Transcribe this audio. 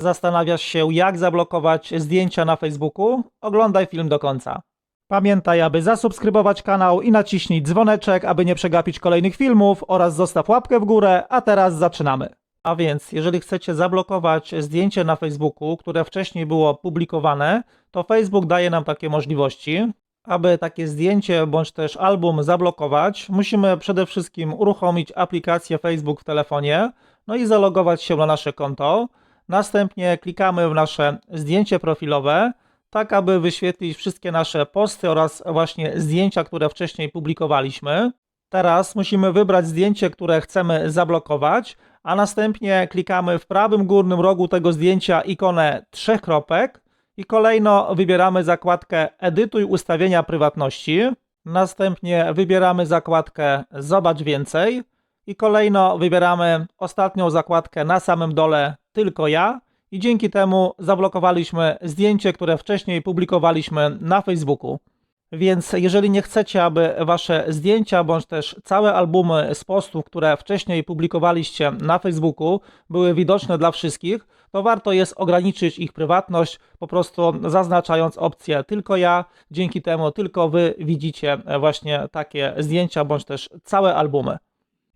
Zastanawiasz się, jak zablokować zdjęcia na Facebooku? Oglądaj film do końca. Pamiętaj, aby zasubskrybować kanał i naciśnij dzwoneczek, aby nie przegapić kolejnych filmów oraz zostaw łapkę w górę, a teraz zaczynamy. A więc, jeżeli chcecie zablokować zdjęcie na Facebooku, które wcześniej było publikowane, to Facebook daje nam takie możliwości. Aby takie zdjęcie bądź też album zablokować, musimy przede wszystkim uruchomić aplikację Facebook w telefonie, no i zalogować się na nasze konto. Następnie klikamy w nasze zdjęcie profilowe, tak aby wyświetlić wszystkie nasze posty oraz właśnie zdjęcia, które wcześniej publikowaliśmy. Teraz musimy wybrać zdjęcie, które chcemy zablokować, a następnie klikamy w prawym górnym rogu tego zdjęcia ikonę trzech kropek i kolejno wybieramy zakładkę Edytuj ustawienia prywatności. Następnie wybieramy zakładkę Zobacz więcej i kolejno wybieramy ostatnią zakładkę na samym dole Tylko ja i dzięki temu zablokowaliśmy zdjęcie, które wcześniej publikowaliśmy na Facebooku. Więc jeżeli nie chcecie, aby wasze zdjęcia bądź też całe albumy z postów, które wcześniej publikowaliście na Facebooku, były widoczne dla wszystkich, to warto jest ograniczyć ich prywatność, po prostu zaznaczając opcję tylko ja. Dzięki temu tylko wy widzicie właśnie takie zdjęcia bądź też całe albumy.